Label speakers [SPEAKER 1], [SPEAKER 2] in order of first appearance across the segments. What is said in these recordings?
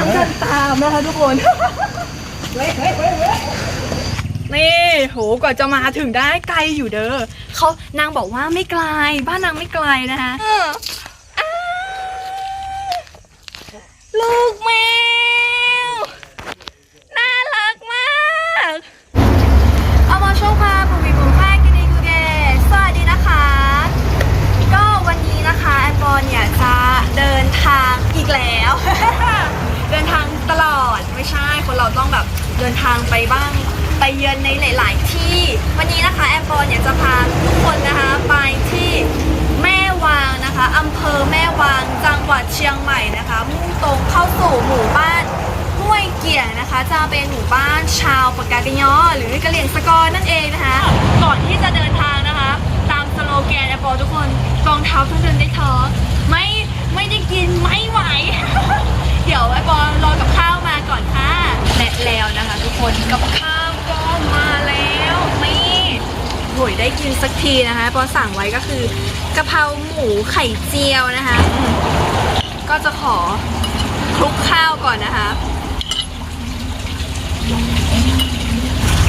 [SPEAKER 1] างเดินตามนะคะทุกคนนี่โหกว่าจะมาถึงได้ไกลอยู่เด้อเขานางบอกว่าไม่ไกล บ้านนางไม่ไกลนะคะอ้าลูกแมวน่ารักมากเอามาโชว์ภาพผมมีผมแรกกันดีกูเดสวัสดีนะคะ ก็วันนี้นะคะแอปปอนเนี่ยจะเดินทางอีกแล้วเดินทาง ตลอดไม่ใช่คนเราต้องแบบเดินทางไปบ้างไปเยือนในหลาย ๆ ที่ วันนี้นะคะแอปปอนเนี่ยจะพาทุกคนนะคะไปที่แม่วางนะคะอำเภอแม่วางจังหวัดเชียงใหม่นะคะ มุ่งตรงเข้าสู่หมู่บ้านห้วยเกี่ยงนะคะ จะเป็นหมู่บ้านชาวปากกาเกยอหรือกะเหรี่ยงสกอร์นั่นเองนะคะ ก่อนที่จะเดินทางนะคะ ตามสโลแกนแอปเปิลทุกคนรองเท้าเพื่เดินได้ท้อไม่ไม่ได้กินไม่ไหว เดี๋ยวแอปเปิลรอกับข้าวมาก่อนค่ะและแล้วนะคะ ทุกคนกับข้าวก็มาแล้วนี่โหยได้กินสักทีนะคะแอปเปิลสั่งไว้ก็คือกะเพราหมูไข่เจียวนะคะอืมก็จะขอคลุกข้าวก่อนนะคะ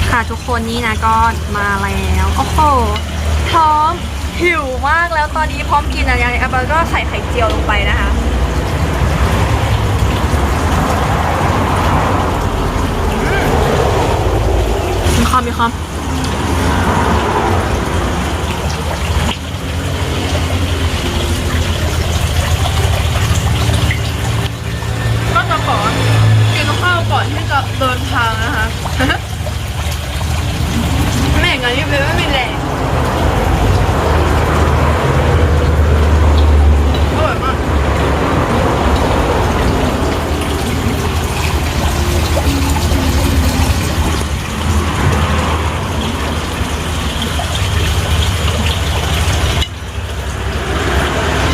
[SPEAKER 1] ค่ะทุกคนนี่นะก็มาแล้วโอ้โหพร้อมหิวมากแล้วตอนนี้พร้อมกินอะไรแอปเปิลก็ใส่ไข่เจียวลงไปนะคะ ความมีความก็จะขอกินข้าวก่อนที่จะเดินทางนะคะ ไม่อย่างนั้นนี่เป็นไม่มีแรงอร่อยมาก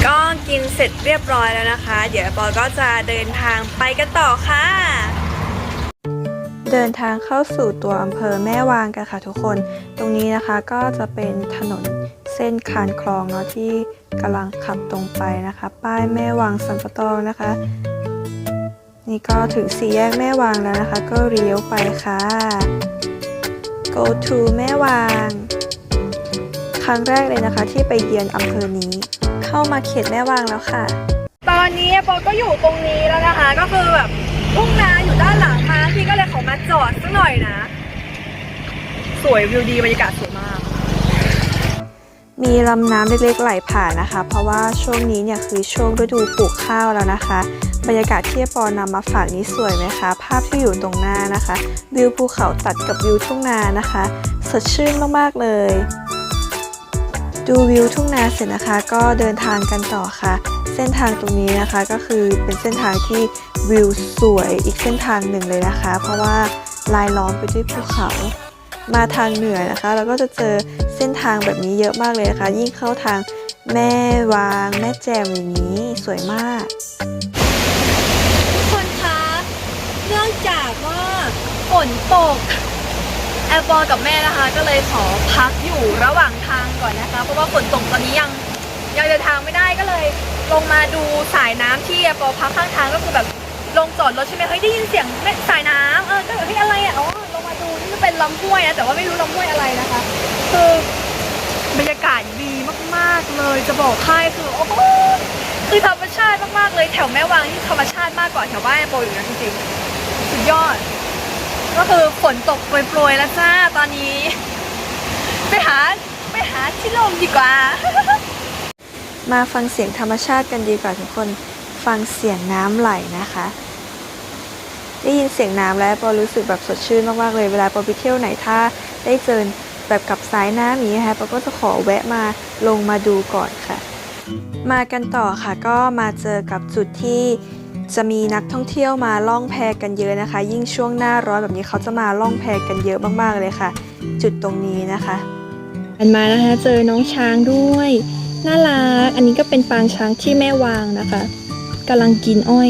[SPEAKER 1] ก็กินเสร็จเรี ยบร้อยแล้วนะคะ เดี๋ยวปอก็จะเดินทางไปกันต่อค่ะ
[SPEAKER 2] เดินทางเข้าสู่ตัวอำเภอแม่วางกันค่ะทุกคน ตรงนี้นะคะก็จะเป็นถนนเส้นคานคลองเนาะที่กำลังขับตรงไปนะคะ ป้ายแม่วางสันปะตองนะคะ นี่ก็ถึงสี่แยกแม่วางแล้วนะคะ ก็เลี้ยวไปค่ะ go to แม่วาง ครั้งแรกเลยนะคะที่ไปเยือนอำเภอนี้ เข้ามาเขตแม่วางแล้วค่ะ
[SPEAKER 1] ตอนนี้ปอก็อยู่ตรงนี้แล้วนะคะ ก็คือแบบทุ่งนาอยู่ด้านหลังมาพี่ก็เลยขอมาจอดสักหน่อยนะ สวยวิวดีบรรยากาศสวยมาก
[SPEAKER 2] มีลำน้ำเล็กๆไหลผ่านนะคะ เพราะว่าช่วงนี้เนี่ยคือช่วงฤดูปลูกข้าวแล้วนะคะ บรรยากาศที่ปอนำมาฝากนี้สวยไหมคะ ภาพที่อยู่ตรงหน้านะคะ วิวภูเขาตัดกับวิวทุ่งนานะคะ สดชื่นมากๆเลย ดูวิวทุ่งนาเสร็จนะคะ ก็เดินทางกันต่อค่ะ เส้นทางตรงนี้นะคะก็คือเป็นเส้นทางที่วิวสวยอีกเส้นทางหนึ่งเลยนะคะ เพราะว่าลายล้อมไปด้วยภูเขา มาทางเหนือนะคะ เราก็จะเจอเส้นทางแบบนี้เยอะมากเลยนะคะ ยิ่งเข้าทางแม่วางแม่แจมอย่างนี้สวยมาก
[SPEAKER 1] ทุกคนคะเนื่องจากว่าฝนตก ลปอกับแม่นะคะ ก็เลยขอพักอยู่ระหว่างทางก่อนนะคะ เพราะว่าฝนตกตอนนี้ยังยังเดินทางไม่ได้ก็เลยลงมาดูสายน้ำที่แอลปอพักข้างทางก็คือแบบลงจอดรถใช่ไหมเฮ้ยได้ยินเสียงแม่สายน้ำเออก็แบบเฮ้ยอะไรอะอ๋อลงมาดูนี่มันเป็นลำห้วยนะแต่ว่าไม่รู้ลำห้วยอะไรนะคะ คือบรรยากาศดีมากๆเลยจะบอกให้คือโอ้โหคือธรรมชาติมากๆเลยแถวแม่วางที่ธรรมชาติมากกว่าแถวบ้านแอลปอยู่นะจริงๆสุดยอด ก็คือฝนตกโปรยๆแล้วจ้าตอนนี้ ไปหาไปหาที่ลมดีกว่า
[SPEAKER 2] มาฟังเสียงธรรมชาติกันดีกว่าทุกคนฟังเสียงน้ำไหลนะคะ ได้ยินเสียงน้ำแล้วปอรู้สึกแบบสดชื่นมากๆเลยเวลาปอไปเที่ยวไหนถ้าได้เจอแบบกับสายน้ำอย่างนี้นะคะปอก็จะขอแวะมาลงมาดูก่อนค่ะ มากันต่อค่ะก็มาเจอกับจุดที่ จะมีนักท่องเที่ยวมาล่องแพกันเยอะนะคะ ยิ่งช่วงหน้าร้อนแบบนี้เขาจะมาล่องแพกันเยอะมากๆเลยค่ะ จุดตรงนี้นะคะ
[SPEAKER 3] อันมานะคะเจอน้องช้างด้วยน่ารักอันนี้ก็เป็นปางช้างที่แม่วางนะคะกำลังกินอ้อย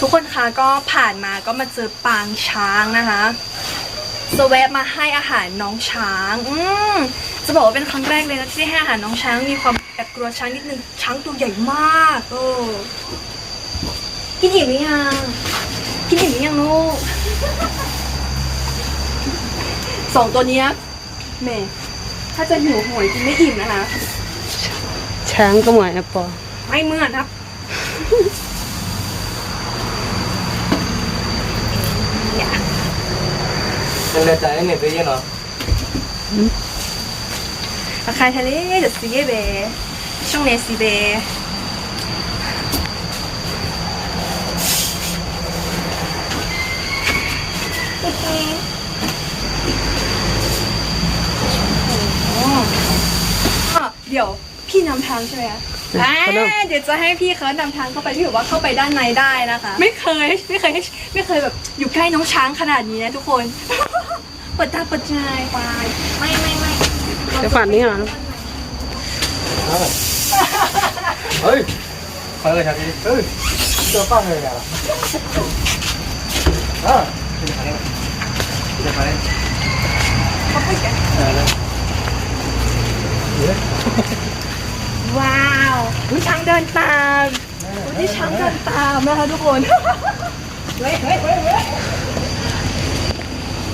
[SPEAKER 1] ทุกคนคะก็ผ่านมาก็มาเจอปางช้างนะคะสแวะมาให้อาหารน้องช้าง อืมจะบอกว่าเป็นครั้งแรกเลยนะที่ได้ให้อาหารน้องช้างมีความ แอบกลัวช้างนิดนึงช้างตัวใหญ่มากโอ้กินอิ่มหรือยังกินอิ่มหรือยังลูกสองตัวเนี้ยแหม่ถ้าจะหิวโหวยกินไม่อิ่มนะคะ
[SPEAKER 4] ช้างก็เหมือนแอปเปิล
[SPEAKER 1] ไม่เหมือนครับ
[SPEAKER 5] ยังได้ใจ เนี่ยไปยังเนาะ
[SPEAKER 1] ราคาทะเลจะซีเบช่วงเนซีเบเดี๋ยวพี่นำทางใช่ไหมคะอ่าเดี๋ยวจะให้พี่เขานำทางเข้าไปที่แบบว่าเข้าไปด้านในได้นะคะ ไม่เคยไม่เคยไม่เคยแบบอยู่ใกล้น้องช้างขนาดนี้นะทุกคนเปิดตาเปิดใจไปไม่ไม่ไม่
[SPEAKER 4] เดี๋ยวฝันนี้เหรอ
[SPEAKER 5] เฮ้ยไปเลยชาทีเฮ้ยเจอป้าเลยอะอะจะไปไหนจะไปไหน
[SPEAKER 1] เขาไปกัน
[SPEAKER 5] เออเลย
[SPEAKER 1] ว้าวอุ๊ยช้างเดินตามอุ๊ยนี่ช้างเดินตามนะคะทุกคนเฮ้ยเฮ้ยเฮ้ยเฮ้ย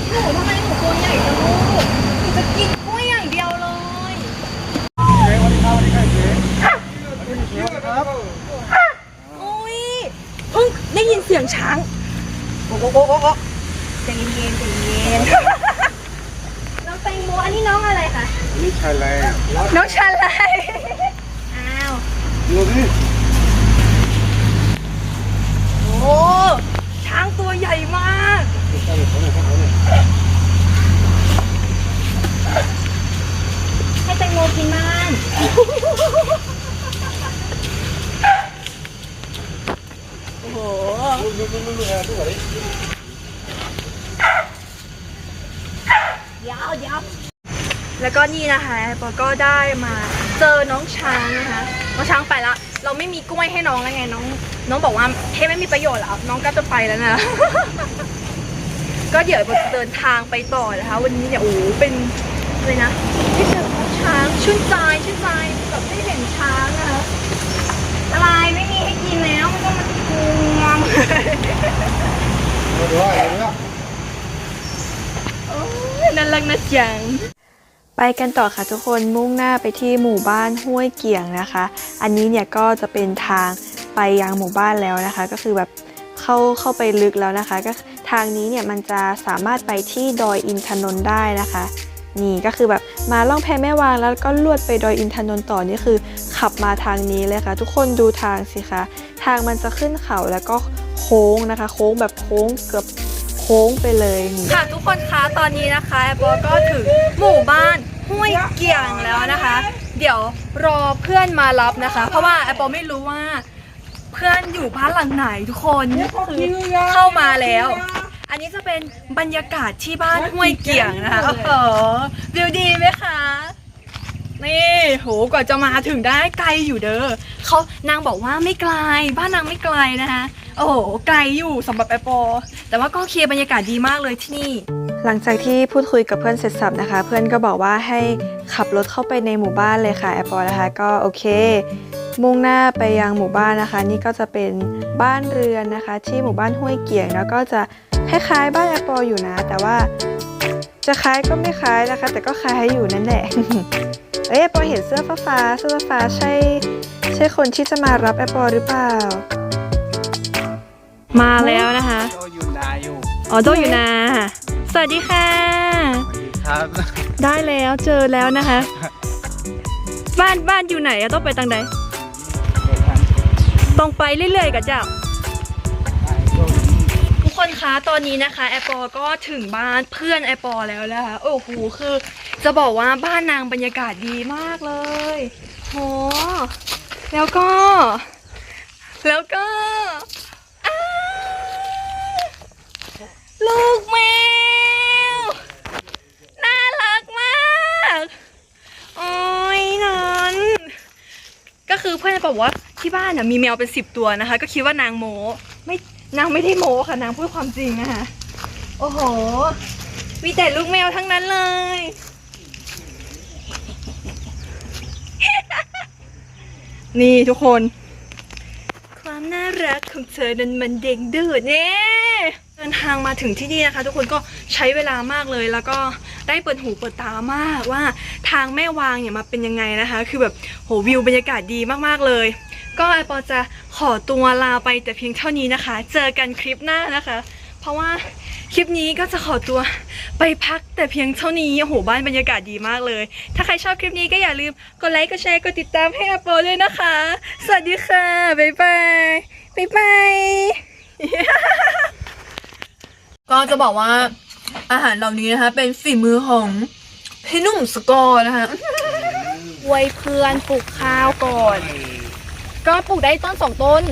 [SPEAKER 1] หนูทำไมหนูตัวใหญ่จังลูกหนูจะกินกล้วยอย่างเดียวเลย
[SPEAKER 5] เจ๊วันนี้ครับวันนี้ใครเจ๊วันนี้เจ๊ครับ
[SPEAKER 1] อุ้ยเพิ่งได้ยินเสียง ช้างโอ้โหโอ้โหโอ้โหใจเย็นๆใจเย็นน้องแตงโมอันนี้น้องอะไรคะ
[SPEAKER 5] นี่ใครเลย
[SPEAKER 1] น้องชาลัยอ้าว
[SPEAKER 5] ดูดิ
[SPEAKER 1] โอ้ช้างตัวใหญ่มาก ให้แตงโมกินบ้างโอ้โห
[SPEAKER 5] ดูดูดูดูดูดูอะไร
[SPEAKER 1] ยาวยาวแล้วก็นี่นะคะปอก็ได้มาเจอน้องช้างนะคะน้องช้างไปละ เราไม่มีกล้วยให้น้องแล้วไงน้อง น้องบอกว่าเฮ้ไม่มีประโยชน์แล้วน้องก็จะไปแล้วนะ ก็เดี๋ยวปอจะเดินทางไปต่อนะคะ วันนี้เนี่ยโอ้โหเป็นเลยนะที่เจอน้องช้างชื่นใจชื่นใจแบบได้เห็นช้างนะคะอะไรไม่มีให้กินแล้วมันก็มาทวง
[SPEAKER 5] ดูดูอะไรดู
[SPEAKER 1] โอ้ยน่ารักนะ จัง
[SPEAKER 2] ไปกันต่อค่ะทุกคนมุ่งหน้าไปที่หมู่บ้านห้วยเกี่ยงนะคะ อันนี้เนี่ยก็จะเป็นทางไปยังหมู่บ้านแล้วนะคะ ก็คือแบบเข้าเข้าไปลึกแล้วนะคะ ก็ทางนี้เนี่ยมันจะสามารถไปที่ดอยอินทนนท์ได้นะคะนี่ก็คือแบบมาล่องแพแม่วางแล้วก็ลวดไปดอยอินทนนท์ต่อนี่คือ ขับมาทางนี้เลยค่ะ ทุกคนดูทางสิคะ ทางมันจะขึ้นเขาแล้วก็โค้งนะคะ โค้งแบบโค้งเกือบ ค้งไปเลยนี่
[SPEAKER 1] ค่ะทุกคนคะตอนนี้นะคะแอปเปิลก็ถึงหมู่บ้านห้วยเกียงแล้วนะคะ เดี๋ยวรอเพื่อนมารับนะคะ เพราะว่าแอปเปิลไม่รู้ว่า เพื่อนอยู่บ้านหลังไหนทุกคนคือเข้ามาแล้ว อันนี้จะเป็นบรรยากาศที่บ้านห้วยเกียงนะคะโอ้โหวิวดีไหมคะ นี่โหกว่าจะมาถึงได้ไกลอยู่เด้อเขานางบอกว่าไม่ไกล บ้านนางไม่ไกลนะคะโอ้โหไกลอยู่สำหรับแอปเปิลแต่ว่าก็เคลียร์บรรยากาศดีมากเลยที่นี่
[SPEAKER 2] หลังจากที่พูดคุยกับเพื่อนเสร็จสับนะคะ เพื่อนก็บอกว่าให้ขับรถเข้าไปในหมู่บ้านเลยค่ะแอปเปิลนะคะ ก็โอเค มุ่งหน้าไปยังหมู่บ้านนะคะ นี่ก็จะเป็นบ้านเรือนนะคะ ที่หมู่บ้านห้วยเกี่ยงแล้วก็จะคล้ายๆ บ้านแอปเปิลอยู่นะ แต่ว่า จะคล้ายก็ไม่คล้ายนะคะ แต่ก็คล้ายอยู่นั่นแหละเอ้ยแอปเปิลเห็นเสื้อฟ้าๆเสื้อฟ้าๆใช่ ใช่คนที่จะมารับแอปเปิลหรือเปล่า
[SPEAKER 1] มาแล้วนะคะ
[SPEAKER 5] โตอยู่นาอยู่
[SPEAKER 1] อ๋อโตอยู่นะสวัสดีค่ะ
[SPEAKER 5] ครับ
[SPEAKER 1] ได้แล้วเจอแล้วนะคะ บ้านบ้านอยู่ไหนอะต้องไปทางใดตรงไปเรื่อยๆกับเจ้าทุก คนคะตอนนี้นะคะแอปเปอก็ถึงบ้านเพื่อนแอปเปอแล้วนะคะโอ้โหคือ จะบอกว่าบ้านนางบรรยากาศดีมากเลยโหแล้วก็ แล้วก็ลูกแมว น่ารักมากโอ้ยนอนก็คือเพื่อนบอกว่าที่บ้านน่ะมีแมวเป็นสิบตัวนะคะ ก็คิดว่านางโมไม่ นางไม่ได้โมค่ะนางพูดความจริงนะคะโอ้โห มีแต่ลูกแมวทั้งนั้นเลย นี่ทุกคน ความน่ารักของเธอนั้นมันเด้งดูดเนี่ยเดินทางมาถึงที่นี่นะคะ ทุกคนก็ใช้เวลามากเลย แล้วก็ได้เปิดหูเปิดตามากว่าทางแม่วางเนี่ยมาเป็นยังไงนะคะ คือแบบโหวิวบรรยากาศดีมากๆเลย ก็ไอปอจะขอตัวลาไปแต่เพียงเท่านี้นะคะ เจอกันคลิปหน้านะคะ เพราะว่าคลิปนี้ก็จะขอตัวไปพักแต่เพียงเท่านี้โอ้โหบ้านบรรยากาศดีมากเลย ถ้าใครชอบคลิปนี้ก็อย่าลืมกดไลค์กดแชร์กดติดตามให้อาโปด้วยนะคะ สวัสดีค่ะบ๊ายบายบ๊ายบายก็จะบอกว่าอาหารเหล่านี้นะคะ เป็นฝีมือของพี่หนุ่มสกอร์นะคะ
[SPEAKER 3] ไว้เพื่อนปลูกข้าวก่อน ก็ปลูกได้ต้นสองต้น